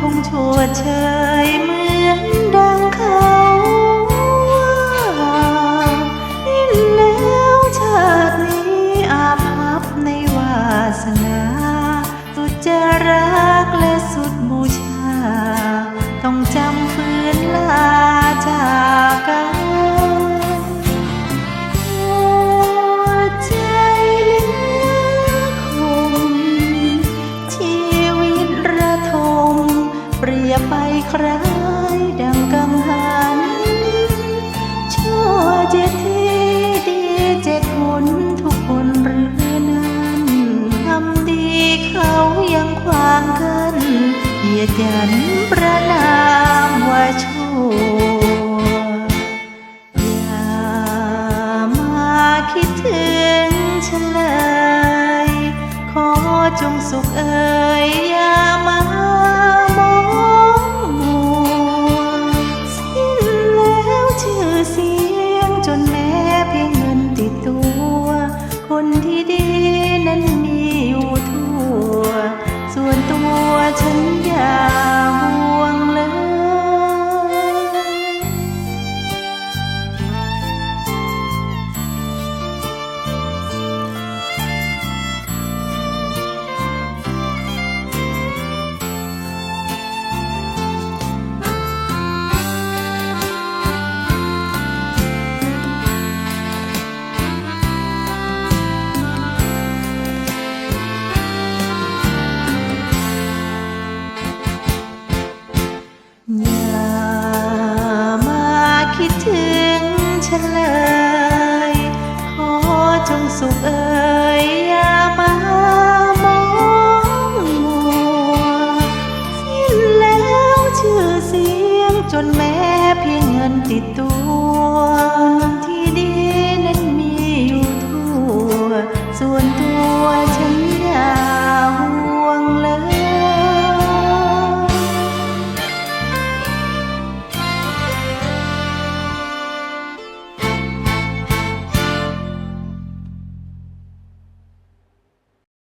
คงชดเชยเหมือนดังเขาว่าอินแล้วชาตินี้อาภัพในวาสนาสุจรา คล้ายดังกังหัน ชั่วเจ็ดทีดีเจ็ดหนทุกคนหรือนั้นทำดีเขายังขวางกันเหยียดยันประนามว่าชั่ว อย่ามาคิดถึงฉันเลย ขอจงสุขเอ่ยอย่ามามอง คิดถึงฉันเลย ขอจงสุขเอ่ยอย่ามามองมัวสิ้นแล้วชื่อเสียงจนแม้เพียงเงินติดตัว